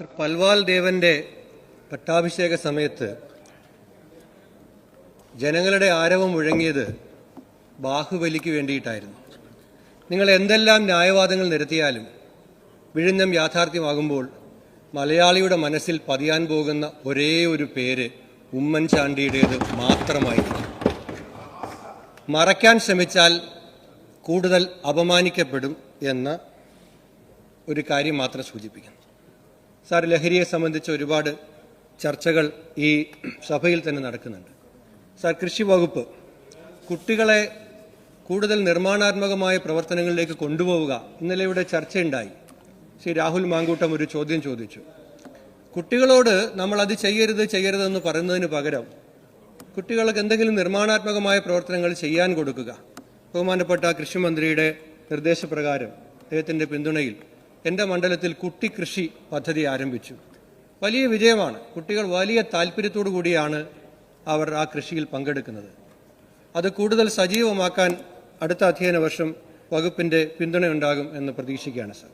പൽവാൽ ദേവന്റെ പട്ടാഭിഷേക സമയത്ത് ജനങ്ങളുടെ ആരവം മുഴങ്ങിയത് ബാഹുബലിക്ക് വേണ്ടിയിട്ടായിരുന്നു. നിങ്ങൾ എന്തെല്ലാം ന്യായവാദങ്ങൾ നിരത്തിയാലും വിഴിഞ്ഞം യാഥാർത്ഥ്യമാകുമ്പോൾ മലയാളിയുടെ മനസ്സിൽ പതിയാൻ പോകുന്ന ഒരേ ഒരു പേര് ഉമ്മൻചാണ്ടിയുടേത് മാത്രമായിരിക്കും. മറയ്ക്കാൻ ശ്രമിച്ചാൽ കൂടുതൽ അപമാനിക്കപ്പെടും എന്ന ഒരു കാര്യം മാത്രം സൂചിപ്പിക്കുന്നു. സാർ ലഹരിയെ സംബന്ധിച്ച് ഒരുപാട് ചർച്ചകൾ ഈ സഭയിൽ തന്നെ നടക്കുന്നുണ്ട്. സാർ കൃഷി വകുപ്പ് കുട്ടികളെ കൂടുതൽ നിർമ്മാണാത്മകമായ പ്രവർത്തനങ്ങളിലേക്ക് കൊണ്ടുപോവുക ഇന്നലെ ഇവിടെ ചർച്ചയുണ്ടായി. ശ്രീ രാഹുൽ മാങ്കൂട്ടം ഒരു ചോദ്യം ചോദിച്ചു. കുട്ടികളോട് നമ്മൾ അത് ചെയ്യരുത് ചെയ്യരുതെന്ന് പറയുന്നതിന് പകരം കുട്ടികൾക്ക് എന്തെങ്കിലും നിർമ്മാണാത്മകമായ പ്രവർത്തനങ്ങൾ ചെയ്യാൻ കൊടുക്കുക. ബഹുമാനപ്പെട്ട കൃഷിമന്ത്രിയുടെ നിർദ്ദേശപ്രകാരം അദ്ദേഹത്തിന്റെ പിന്തുണയിൽ എന്റെ മണ്ഡലത്തിൽ കുട്ടി കൃഷി പദ്ധതി ആരംഭിച്ചു. വലിയ വിജയമാണ്. കുട്ടികൾ വലിയ താല്പര്യത്തോടു കൂടിയാണ് അവർ ആ കൃഷിയിൽ പങ്കെടുക്കുന്നത്. അത് കൂടുതൽ സജീവമാക്കാൻ അടുത്ത അധ്യയന വർഷം വകുപ്പിന്റെ പിന്തുണയുണ്ടാകും എന്ന് പ്രതീക്ഷിക്കുകയാണ് സാർ.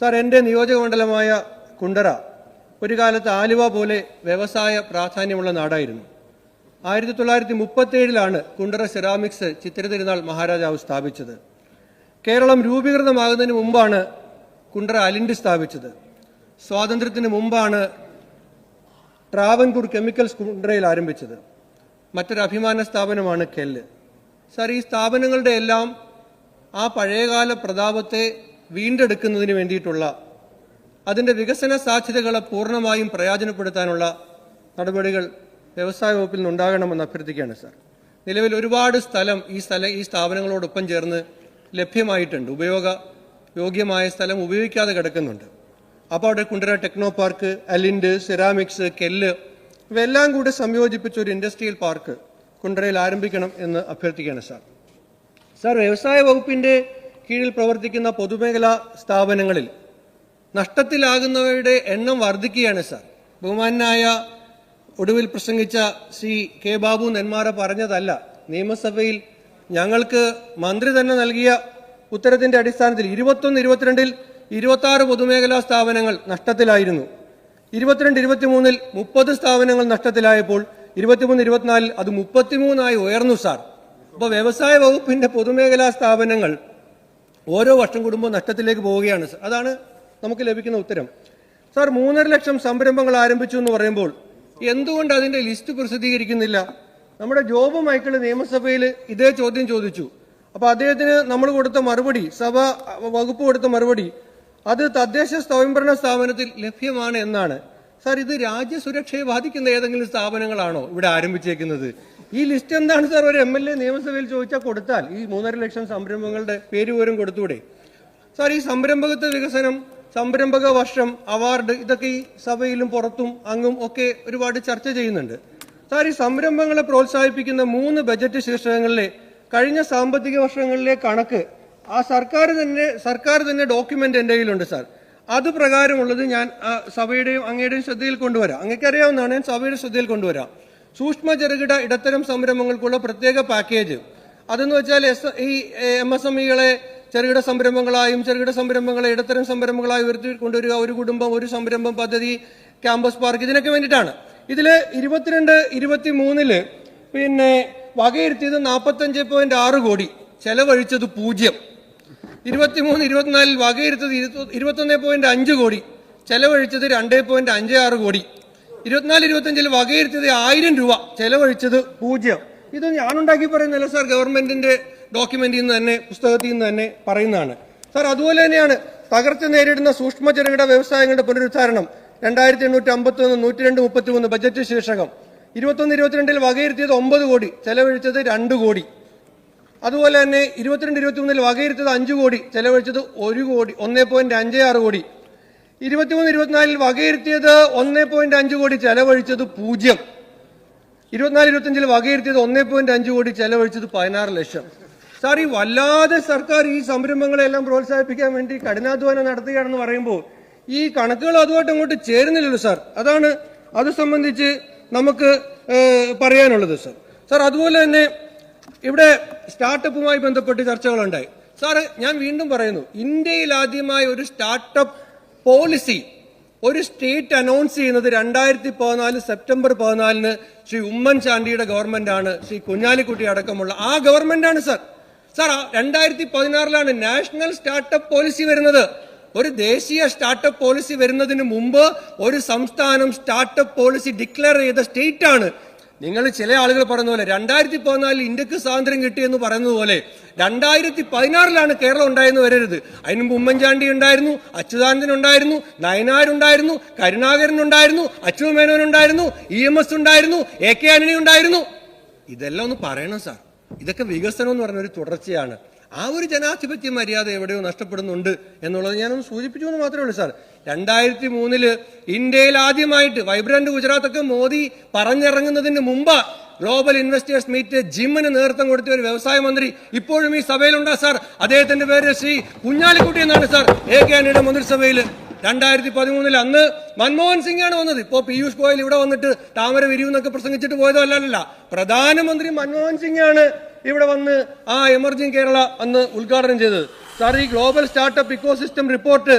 സാർ എന്റെ നിയോജകമണ്ഡലമായ കുണ്ടറ ഒരു കാലത്ത് ആലുവ പോലെ വ്യവസായ പ്രാധാന്യമുള്ള നാടായിരുന്നു. ആയിരത്തി തൊള്ളായിരത്തി മുപ്പത്തേഴിലാണ് കുണ്ടറ സെറാമിക്സ് ചിത്രതിരുനാൾ മഹാരാജാവ് സ്ഥാപിച്ചത്. കേരളം രൂപീകൃതമാകുന്നതിന് മുമ്പാണ് കുണ്ടറ അലിൻഡ് സ്ഥാപിച്ചത്. സ്വാതന്ത്ര്യത്തിന് മുമ്പാണ് ട്രാവൻകൂർ കെമിക്കൽസ് കുണ്ടറയിൽ ആരംഭിച്ചത്. മറ്റൊരു അഭിമാന സ്ഥാപനമാണ് കെല്ല്. സർ ഈ സ്ഥാപനങ്ങളുടെ എല്ലാം ആ പഴയകാല പ്രതാപത്തെ വീണ്ടെടുക്കുന്നതിന് വേണ്ടിയിട്ടുള്ള അതിന്റെ വികസന സാധ്യതകളെ പൂർണമായും പ്രയോജനപ്പെടുത്താനുള്ള നടപടികൾ വ്യവസായ വകുപ്പിൽ നിന്നുണ്ടാകണമെന്ന് അഭ്യർത്ഥിക്കുകയാണ് സാർ. നിലവിൽ ഒരുപാട് സ്ഥലം ഈ സ്ഥല ഈ സ്ഥാപനങ്ങളോടൊപ്പം ചേർന്ന് ലഭ്യമായിട്ടുണ്ട്. ഉപയോഗ യോഗ്യമായ സ്ഥലം ഉപയോഗിക്കാതെ കിടക്കുന്നുണ്ട്. അപ്പോൾ അവിടെ Kundara techno park Alind ceramics കെല്ല് ഇവയെല്ലാം കൂടി സംയോജിപ്പിച്ച ഒരു ഇൻഡസ്ട്രിയൽ പാർക്ക് കുണ്ടറയിൽ ആരംഭിക്കണം എന്ന് അഭ്യർത്ഥിക്കുകയാണ് സാർ സാർ വ്യവസായ വകുപ്പിന്റെ കീഴിൽ പ്രവർത്തിക്കുന്ന പൊതുമേഖലാ സ്ഥാപനങ്ങളിൽ നഷ്ടത്തിലാകുന്നവരുടെ എണ്ണം വർദ്ധിക്കുകയാണ് സാർ ബഹുമാനായ ഒടുവിൽ പ്രസംഗിച്ച ശ്രീ കെ ബാബു നെന്മാറ പറഞ്ഞതല്ല. നിയമസഭയിൽ ഞങ്ങൾക്ക് മന്ത്രി തന്നെ നൽകിയ ഉത്തരത്തിന്റെ അടിസ്ഥാനത്തിൽ ഇരുപത്തൊന്ന് ഇരുപത്തിരണ്ടിൽ ഇരുപത്തി ആറ് പൊതുമേഖലാ സ്ഥാപനങ്ങൾ നഷ്ടത്തിലായിരുന്നു. ഇരുപത്തിരണ്ട് ഇരുപത്തിമൂന്നിൽ മുപ്പത് സ്ഥാപനങ്ങൾ നഷ്ടത്തിലായപ്പോൾ ഇരുപത്തിമൂന്ന് ഇരുപത്തിനാലിൽ അത് മുപ്പത്തിമൂന്നായി ഉയർന്നു സാർ. അപ്പോൾ വ്യവസായ വകുപ്പിന്റെ പൊതുമേഖലാ സ്ഥാപനങ്ങൾ ഓരോ വർഷം കൂടുമ്പോൾ നഷ്ടത്തിലേക്ക് പോവുകയാണ് അതാണ് നമുക്ക് ലഭിക്കുന്ന ഉത്തരം. സാർ മൂന്നര ലക്ഷം സംരംഭങ്ങൾ ആരംഭിച്ചു എന്ന് പറയുമ്പോൾ എന്തുകൊണ്ട് അതിന്റെ ലിസ്റ്റ് പ്രസിദ്ധീകരിക്കുന്നില്ല? നമ്മുടെ ജോബ് മൈക്കിൾ നിയമസഭയിൽ ഇതേ ചോദ്യം ചോദിച്ചു. അപ്പൊ അദ്ദേഹത്തിന് നമ്മൾ കൊടുത്ത മറുപടി സഭ വകുപ്പ് കൊടുത്ത മറുപടി അത് തദ്ദേശ സ്വയംഭരണ സ്ഥാപനത്തിൽ ലഭ്യമാണ് എന്നാണ്. സാർ ഇത് രാജ്യസുരക്ഷയെ ബാധിക്കുന്ന ഏതെങ്കിലും സ്ഥാപനങ്ങളാണോ ഇവിടെ ആരംഭിച്ചേക്കുന്നത്? ഈ ലിസ്റ്റ് എന്താണ് സാർ ഒരു എം എൽ എ നിയമസഭയിൽ ചോദിച്ചാൽ കൊടുത്താൽ? ഈ മൂന്നര ലക്ഷം സംരംഭങ്ങളുടെ പേര് പോലും കൊടുത്തൂടെ സാർ ഈ സംരംഭകത്വ വികസനം സംരംഭക വർഷം അവാർഡ് ഇതൊക്കെ ഈ സഭയിലും പുറത്തും അങ്ങും ഒക്കെ ഒരുപാട് ചർച്ച ചെയ്യുന്നുണ്ട്. സാർ ഈ സംരംഭങ്ങളെ പ്രോത്സാഹിപ്പിക്കുന്ന മൂന്ന് ബജറ്റ് ശീർഷകങ്ങളിലെ കഴിഞ്ഞ സാമ്പത്തിക വർഷങ്ങളിലെ കണക്ക് ആ സർക്കാർ തന്നെ സർക്കാർ തന്നെ ഡോക്യുമെന്റ് എന്റെ കയ്യിലുണ്ട് സാർ. അത് പ്രകാരമുള്ളത് ഞാൻ സഭയുടെയും അങ്ങയുടെയും ശ്രദ്ധയിൽ കൊണ്ടുവരാം. അങ്ങേക്കറിയാവുന്നതാണ് ഞാൻ സഭയുടെ ശ്രദ്ധയിൽ കൊണ്ടുവരാം. സൂക്ഷ്മ ചെറുകിട ഇടത്തരം സംരംഭങ്ങൾക്കുള്ള പ്രത്യേക പാക്കേജ്. അതെന്ന് വെച്ചാൽ എസ് ഈ എം എസ് എം ഇകളെ ചെറുകിട സംരംഭങ്ങളായും ചെറുകിട സംരംഭങ്ങളെ ഇടത്തരം സംരംഭങ്ങളായി ഉയർത്തി കൊണ്ടുവരിക ഒരു കുടുംബം ഒരു സംരംഭം പദ്ധതി ക്യാമ്പസ് പാർക്ക് ഇതിനൊക്കെ വേണ്ടിയിട്ടാണ്. ഇതിൽ ഇരുപത്തിരണ്ട് ഇരുപത്തി മൂന്നിൽ പിന്നെ വകയിരുത്തിയത് നാൽപ്പത്തഞ്ച് പോയിന്റ് ആറ് കോടി. ചെലവഴിച്ചത് പൂജ്യം. ഇരുപത്തിമൂന്ന് ഇരുപത്തിനാലിൽ വകയിരുത്തത് ഇരുപത്തൊന്ന് പോയിന്റ് അഞ്ച് കോടി. ചെലവഴിച്ചത് രണ്ട് പോയിന്റ് അഞ്ച് ആറ് കോടി. ഇരുപത്തിനാല് ഇരുപത്തഞ്ചിൽ വകയിരുത്തിയത് ആയിരം രൂപ. ചെലവഴിച്ചത് പൂജ്യം. ഇത് ഞാനുണ്ടാക്കി പറയുന്നല്ല സാർ. ഗവൺമെന്റിന്റെ ഡോക്യുമെന്റിൽ നിന്ന് തന്നെ പുസ്തകത്തിൽ നിന്ന് തന്നെ പറയുന്നതാണ്. സാർ അതുപോലെ തന്നെയാണ് തകർച്ച നേരിടുന്ന സൂക്ഷ്മ ചെറുകിട വ്യവസായങ്ങളുടെ പുനരുദ്ധാരണം. രണ്ടായിരത്തി എണ്ണൂറ്റി അമ്പത്തി ഒന്ന് നൂറ്റി രണ്ട് മുപ്പത്തി മൂന്ന് ബജറ്റ് ശീർഷകം. ഇരുപത്തൊന്ന് ഇരുപത്തിരണ്ടിൽ വകയിരുത്തിയത് ഒമ്പത് കോടി ചെലവഴിച്ചത് രണ്ട് കോടി. അതുപോലെ തന്നെ ഇരുപത്തിരണ്ട് ഇരുപത്തിമൂന്നിൽ വകയിരുത്തത് അഞ്ച് കോടി ചെലവഴിച്ചത് ഒരു കോടി ഒന്നേ പോയിന്റ് അഞ്ച് ആറ് കോടി. ഇരുപത്തിമൂന്ന് ഇരുപത്തിനാലിൽ വകയിരുത്തിയത് ഒന്നേ പോയിന്റ് അഞ്ച് കോടി ചെലവഴിച്ചത് പൂജ്യം. ഇരുപത്തിനാല് ഇരുപത്തിയഞ്ചിൽ വകയിരുത്തിയത് ഒന്നേ പോയിന്റ് അഞ്ച് കോടി ചെലവഴിച്ചത് പതിനാറ് ലക്ഷം. സാർ ഈ വല്ലാതെ സർക്കാർ ഈ സംരംഭങ്ങളെല്ലാം പ്രോത്സാഹിപ്പിക്കാൻ വേണ്ടി കഠിനാധ്വാനം നടത്തുകയാണെന്ന് പറയുമ്പോൾ ഈ കണക്കുകൾ അതുമായിട്ട് അങ്ങോട്ട് ചേരുന്നില്ലല്ലോ സാർ. അതാണ് അത് സംബന്ധിച്ച് നമുക്ക് പറയാനുള്ളത് സർ. സാർ അതുപോലെ തന്നെ ഇവിടെ സ്റ്റാർട്ടപ്പുമായി ബന്ധപ്പെട്ട് ചർച്ചകളുണ്ടായി. സാറ് ഞാൻ വീണ്ടും പറയുന്നു ഇന്ത്യയിൽ ആദ്യമായി ഒരു സ്റ്റാർട്ടപ്പ് പോളിസി ഒരു സ്റ്റേറ്റ് അനൗൺസ് ചെയ്യുന്നത് രണ്ടായിരത്തി പതിനാല് സെപ്റ്റംബർ പതിനാലിന് ശ്രീ ഉമ്മൻചാണ്ടിയുടെ ഗവൺമെന്റാണ് ശ്രീ കുഞ്ഞാലിക്കുട്ടി അടക്കമുള്ള ആ ഗവൺമെന്റാണ് സർ. സാർ രണ്ടായിരത്തി പതിനാറിലാണ് നാഷണൽ സ്റ്റാർട്ടപ്പ് പോളിസി വരുന്നത്. ഒരു ദേശീയ സ്റ്റാർട്ടപ്പ് പോളിസി വരുന്നതിന് മുമ്പ് ഒരു സംസ്ഥാനം സ്റ്റാർട്ടപ്പ് പോളിസി ഡിക്ലെയർ ചെയ്ത സ്റ്റേറ്റ് ആണ്. നിങ്ങൾ ചില ആളുകൾ പറയുന്ന പോലെ രണ്ടായിരത്തി പതിനാലിൽ ഇന്ത്യയ്ക്ക് സ്വാതന്ത്ര്യം കിട്ടിയെന്ന് പറയുന്നത് രണ്ടായിരത്തി പതിനാറിലാണ് കേരളം ഉണ്ടായെന്ന് വരരുത്. അതിന് ഉമ്മൻചാണ്ടി ഉണ്ടായിരുന്നു അച്യുതാനന്ദൻ ഉണ്ടായിരുന്നു നയനാർ ഉണ്ടായിരുന്നു കരുണാകരൻ ഉണ്ടായിരുന്നു അച്യുത മേനോൻ ഉണ്ടായിരുന്നു ഇ എം എസ് ഉണ്ടായിരുന്നു എ കെ ആന്റണി ഉണ്ടായിരുന്നു. ഇതെല്ലാം ഒന്ന് പറയണം സാർ. ഇതൊക്കെ വികസനം എന്ന് പറഞ്ഞ ഒരു തുടർച്ചയാണ്. ആ ഒരു ജനാധിപത്യ മര്യാദ എവിടെയോ നഷ്ടപ്പെടുന്നുണ്ട് എന്നുള്ളത് ഞാനൊന്ന് സൂചിപ്പിച്ചു എന്ന് മാത്രമേ ഉള്ളൂ സാർ. രണ്ടായിരത്തി മൂന്നിൽ ഇന്ത്യയിൽ ആദ്യമായിട്ട് വൈബ്രന്റ് ഗുജറാത്തൊക്കെ മോദി പറഞ്ഞിറങ്ങുന്നതിന് മുമ്പ് ഗ്ലോബൽ ഇൻവെസ്റ്റേഴ്സ് മീറ്റ് ജിമ്മിന് നേതൃത്വം കൊടുത്ത ഒരു വ്യവസായ മന്ത്രി ഇപ്പോഴും ഈ സഭയിലുണ്ടാ സാർ. അദ്ദേഹത്തിന്റെ പേര് ശ്രീ കുഞ്ഞാലിക്കുട്ടി എന്നാണ് സാർ. എ കെ ആന്റണിയുടെ മന്ത്രിസഭയിൽ രണ്ടായിരത്തി പതിമൂന്നിൽ അന്ന് മൻമോഹൻ സിംഗ് ആണ് വന്നത്. ഇപ്പോ പീയൂഷ് ഗോയൽ ഇവിടെ വന്നിട്ട് താമര വിരിവെന്നൊക്കെ പ്രസംഗിച്ചിട്ട് പോയതല്ലല്ല പ്രധാനമന്ത്രി മൻമോഹൻ ആണ് ഇവിടെ വന്ന് ആ എമർജിംഗ് കേരള അന്ന് ഉദ്ഘാടനം ചെയ്തത്. സാർ ഈ ഗ്ലോബൽ സ്റ്റാർട്ടപ്പ് ഇക്കോസിസ്റ്റം റിപ്പോർട്ട്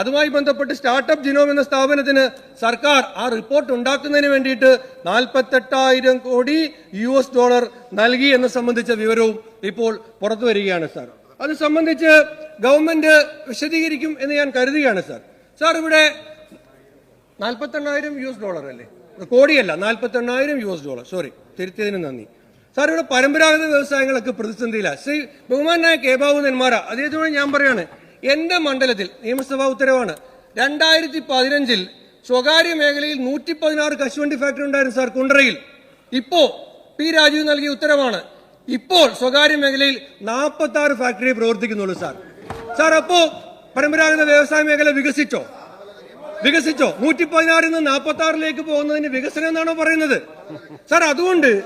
അതുമായി ബന്ധപ്പെട്ട് സ്റ്റാർട്ടപ്പ് ജിനോം എന്ന സ്ഥാപനത്തിന് സർക്കാർ ആ റിപ്പോർട്ട് ഉണ്ടാക്കുന്നതിന് വേണ്ടിയിട്ട് നാൽപ്പത്തെട്ടായിരം കോടി യു എസ് ഡോളർ നൽകി എന്ന് സംബന്ധിച്ച വിവരവും ഇപ്പോൾ പുറത്തു വരികയാണ് സാർ. അത് സംബന്ധിച്ച് ഗവൺമെന്റ് വിശദീകരിക്കും എന്ന് ഞാൻ കരുതുകയാണ് സാർ. സാർ ഇവിടെ നാൽപ്പത്തെണ്ണായിരം യു എസ് ഡോളർ അല്ലേ? കോടിയല്ല നാൽപ്പത്തെണ്ണായിരം യു എസ് ഡോളർ സോറി തിരുത്തിയതിന് നന്ദി. സാർ ഇവിടെ പരമ്പരാഗത വ്യവസായങ്ങളൊക്കെ പ്രതിസന്ധിയില്ല ശ്രീ ബഹുമാനായ കെ. ബാബു നെന്മാറ അദ്ദേഹത്തോട് ഞാൻ പറയാണ് എന്റെ മണ്ഡലത്തിൽ നിയമസഭാ ഉത്തരവാണ്. രണ്ടായിരത്തി പതിനഞ്ചിൽ സ്വകാര്യ മേഖലയിൽ നൂറ്റി പതിനാറ് കശുവണ്ടി ഫാക്ടറി ഉണ്ടായിരുന്നു സാർ കുണ്ടറയിൽ. ഇപ്പോ പി. രാജീവ് നൽകിയ ഉത്തരവാണ്. ഇപ്പോൾ സ്വകാര്യ മേഖലയിൽ നാൽപ്പത്തി ആറ് ഫാക്ടറി പ്രവർത്തിക്കുന്നുള്ളൂ സാർ. സാർ അപ്പോ പരമ്പരാഗത വ്യവസായ മേഖല വികസിച്ചോ? വികസിച്ചോ? നൂറ്റി പതിനാറിൽ നിന്ന് നാൽപ്പത്തി ആറിലേക്ക് പോകുന്നതിന് വികസനം എന്നാണോ പറയുന്നത്? സാർ അതുകൊണ്ട്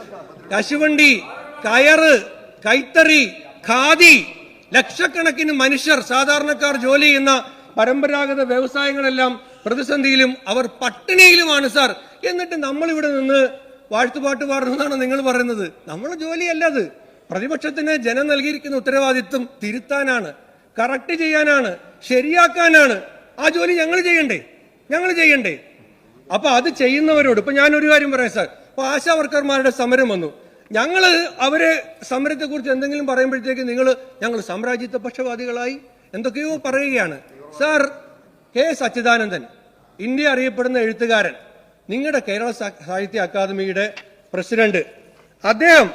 കശുവണ്ടി കയറ് കൈത്തറി ഖാദി ലക്ഷക്കണക്കിന് മനുഷ്യർ സാധാരണക്കാർ ജോലി ചെയ്യുന്ന പരമ്പരാഗത വ്യവസായങ്ങളെല്ലാം പ്രതിസന്ധിയിലും അവർ പട്ടിണിയിലുമാണ് സാർ. എന്നിട്ട് നമ്മൾ ഇവിടെ നിന്ന് വാഴ്ത്തുപാട്ട് പാടുന്നതാണ് നിങ്ങൾ പറയുന്നത്. നമ്മുടെ ജോലിയല്ല അത്. പ്രതിപക്ഷത്തിന് ജനം നൽകിയിരിക്കുന്ന ഉത്തരവാദിത്വം തിരുത്താനാണ് കറക്റ്റ് ചെയ്യാനാണ് ശരിയാക്കാനാണ്. ആ ജോലി ഞങ്ങൾ ചെയ്യണ്ടേ? ഞങ്ങൾ ചെയ്യണ്ടേ? അപ്പൊ അത് ചെയ്യുന്നവരോട് ഇപ്പൊ ഞാനൊരു കാര്യം പറയാം സാർ. ഇപ്പൊ ആശാ വർക്കർമാരുടെ സമരം വന്നു. ഞങ്ങൾ അവരെ സമരത്തെ കുറിച്ച് എന്തെങ്കിലും പറയുമ്പോഴത്തേക്ക് നിങ്ങൾ ഞങ്ങൾ സാമ്രാജ്യത്വ പക്ഷവാദികളായി എന്തൊക്കെയോ പറയുകയാണ്. സാർ കെ സച്ചിദാനന്ദൻ ഇന്ത്യ അറിയപ്പെടുന്ന എഴുത്തുകാരൻ നിങ്ങളുടെ കേരള സാഹിത്യ അക്കാദമിയുടെ പ്രസിഡന്റ്. അദ്ദേഹം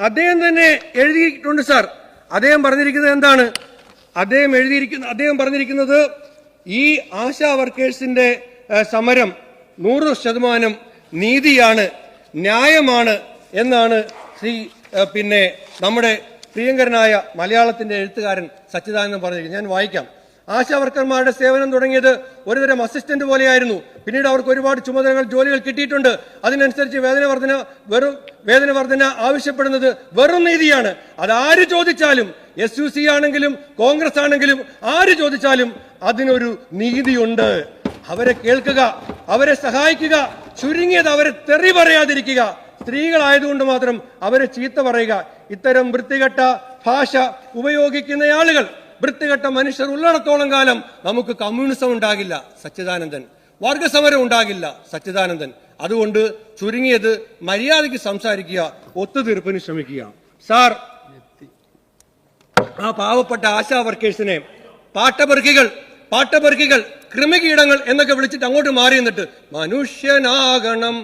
അദ്ദേഹം തന്നെ എഴുതിയിട്ടുണ്ട് സാർ. അദ്ദേഹം പറഞ്ഞിരിക്കുന്നത് എന്താണ്? അദ്ദേഹം എഴുതിയിരിക്കുന്ന അദ്ദേഹം പറഞ്ഞിരിക്കുന്നത് ഈ ആശാ വർക്കേഴ്സിന്റെ സമരം നൂറ് ശതമാനം നീതിയാണ് ന്യായമാണ് എന്നാണ് ശ്രീ പിന്നെ നമ്മുടെ പ്രിയങ്കരനായ മലയാളത്തിന്റെ എഴുത്തുകാരൻ സച്ചിദാനന്ദൻ പറഞ്ഞിരിക്കുന്നത്. ഞാൻ വായിക്കാം. ആശാ വർക്കർമാരുടെ സേവനം തുടങ്ങിയത് ഒരുതരം അസിസ്റ്റന്റ് പോലെയായിരുന്നു. പിന്നീട് അവർക്ക് ഒരുപാട് ചുമതലകൾ ജോലികൾ കിട്ടിയിട്ടുണ്ട്. അതിനനുസരിച്ച് വേതന വർധന വെറും വേതന വർധന ആവശ്യപ്പെടുന്നത് വെറും നീതിയാണ്. അത് ആര് ചോദിച്ചാലും എസ് യു സി ആണെങ്കിലും കോൺഗ്രസ് ആണെങ്കിലും ആര് ചോദിച്ചാലും അതിനൊരു നീതിയുണ്ട്. അവരെ കേൾക്കുക അവരെ സഹായിക്കുക ചുരുങ്ങിയത് അവരെ തെറി പറയാതിരിക്കുക. സ്ത്രീകളായതുകൊണ്ട് മാത്രം അവരെ ചീത്ത പറയുക. ഇത്തരം വൃത്തികെട്ട ഭാഷ ഉപയോഗിക്കുന്ന ആളുകൾ വൃത്തികെട്ട മനുഷ്യർ ഉള്ളിടത്തോളം കാലം നമുക്ക് കമ്മ്യൂണിസം ഉണ്ടാകില്ല സച്ചിദാനന്ദൻ. വർഗസമരം ഉണ്ടാകില്ല സച്ചിദാനന്ദൻ. അതുകൊണ്ട് ചുരുങ്ങിയത് മര്യാദയ്ക്ക് സംസാരിക്കുക ഒത്തുതീർപ്പിന് ശ്രമിക്കുക. സാർ ആ പാവപ്പെട്ട ആശാ വർക്കേഴ്സിനെ പാട്ടപെറുക്കികൾ പാട്ടപെറുക്കികൾ കൃമികീടങ്ങൾ എന്നൊക്കെ വിളിച്ചിട്ട് അങ്ങോട്ട് മാറി നിന്നിട്ട് മനുഷ്യനാകണം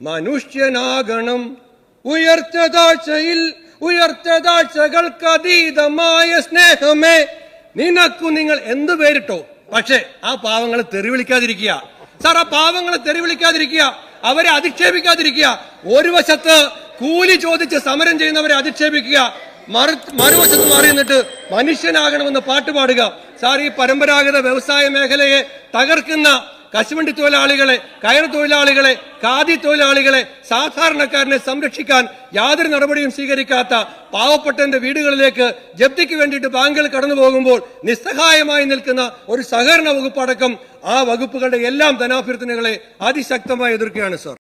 മനുഷ്യനാകണം. ഉയർച്ച താഴ്ചയിൽ ഉയർച്ച അതീതമായ സ്നേഹമേ. നിനക്കു നിങ്ങൾ എന്ത് പേരിട്ടോ? പക്ഷേ ആ പാവങ്ങളെ തെറിവിളിക്കാതിരിക്കുക. സാർ ആ പാവങ്ങളെ തെറിവിളിക്കാതിരിക്കുക. അവരെ അധിക്ഷേപിക്കാതിരിക്കുക. ഒരു വശത്ത് കൂലി ചോദിച്ച് സമരം ചെയ്യുന്നവരെ അധിക്ഷേപിക്കുക. മറു മറുവശത്ത് മാറി നിന്നിട്ട് മനുഷ്യനാകണമെന്ന് പാട്ടുപാടുക സാർ ഈ പരമ്പരാഗത വ്യവസായ മേഖലയെ തകർക്കുന്ന കശുവണ്ടി തൊഴിലാളികളെ കയർ തൊഴിലാളികളെ ഖാദി തൊഴിലാളികളെ സാധാരണക്കാരനെ സംരക്ഷിക്കാൻ യാതൊരു നടപടിയും സ്വീകരിക്കാത്ത പാവപ്പെട്ടന്റെ വീടുകളിലേക്ക് ജപ്തിക്ക് വേണ്ടിയിട്ട് ബാങ്കുകൾ കടന്നു പോകുമ്പോൾ നിസ്സഹായമായി നിൽക്കുന്ന ഒരു സഹകരണ വകുപ്പ് അടക്കം ആ വകുപ്പുകളുടെ എല്ലാം ധനാഭ്യർത്ഥനകളെ അതിശക്തമായി എതിർക്കുകയാണ് സാർ.